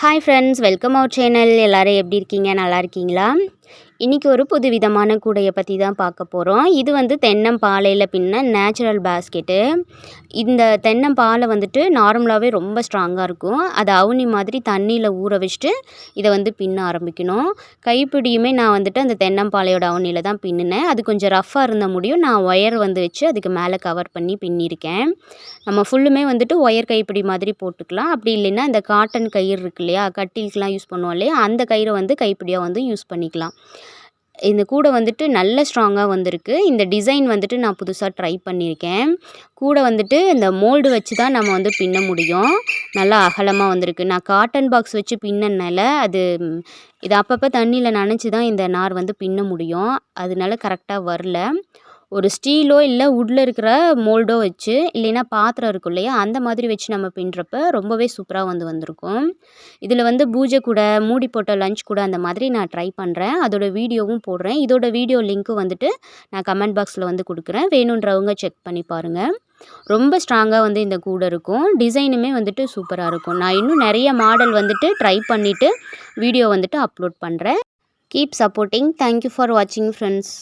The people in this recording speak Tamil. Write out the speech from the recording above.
Hi friends welcome our channel எல்லோரும் எப்படி இருக்கீங்க? நல்லா இருக்கீங்களா? இன்றைக்கி ஒரு புது விதமான கூடையை பற்றி தான் பார்க்க போகிறோம் இது வந்து தென்னம்பாலையில் பின்ன நேச்சுரல் பேஸ்கெட்டு இந்த தென்னம்பாலை வந்துட்டு நார்மலாகவே ரொம்ப ஸ்ட்ராங்காக இருக்கும். அதை அவுனி மாதிரி தண்ணியில் ஊற வச்சுட்டு இதை வந்து பின்ன ஆரம்பிக்கணும். கைப்பிடியுமே நான் வந்துட்டு அந்த தென்னம்பாலையோட அவுனியில் தான் பின்னினேன். அது கொஞ்சம் ரஃப்பாக இருந்த முடியும். நான் ஒயர் வந்து வச்சு அதுக்கு மேலே கவர் பண்ணி பின்னியிருக்கேன் நம்ம ஃபுல்லுமே வந்துட்டு ஒயர் கைப்பிடி மாதிரி போட்டுக்கலாம். அப்படி இல்லைன்னா இந்த காட்டன் கயிறு இருக்கு இல்லையா கட்டிலுக்கெலாம் யூஸ் பண்ணுவோம் இல்லையா அந்த கயிறை வந்து கைப்பிடியாக வந்து யூஸ் பண்ணிக்கலாம். இந்த கூடை வந்துட்டு நல்ல ஸ்ட்ராங்காக வந்திருக்கு. இந்த டிசைன் வந்துட்டு நான் புதுசாக ட்ரை பண்ணியிருக்கேன். கூடை வந்துட்டு இந்த மோல்டு வச்சு தான் நம்ம வந்து பின்ன முடியும். நல்லா அகலமாக வந்திருக்கு. நான் காட்டன் பாக்ஸ் வச்சு பின்னனால அது இது அப்பப்போ தண்ணியில் நனைச்சி தான் இந்த நார் வந்து பின்ன முடியும். அதனால கரெக்டாக வரல. ஒரு ஸ்டீலோ இல்லை வுட்டில் இருக்கிற மோல்டோ வச்சு இல்லைன்னா பாத்திரம் இருக்கும் இல்லையா அந்த மாதிரி வச்சு நம்ம பின்னுறப்ப ரொம்பவே சூப்பராக வந்து வந்திருக்கும். இதில் வந்து பூஜை கூட மூடி போட்ட லஞ்ச் கூட அந்த மாதிரி நான் ட்ரை பண்ணுறேன் அதோட வீடியோவும் போடுறேன். இதோட வீடியோ லிங்க்கும் வந்துட்டு நான் கமெண்ட் பாக்ஸில் வந்து கொடுக்குறேன். வேணுன்றவங்க செக் பண்ணி பாருங்கள் ரொம்ப ஸ்ட்ராங்காக வந்து இந்த கூடை இருக்கும். டிசைனுமே வந்துட்டு சூப்பராக இருக்கும். நான் இன்னும் நிறைய மாடல் வந்துட்டு ட்ரை பண்ணிவிட்டு வீடியோ வந்துட்டு அப்லோட் பண்ணுறேன் keep supporting. Thank you for வாட்சிங் ஃப்ரெண்ட்ஸ்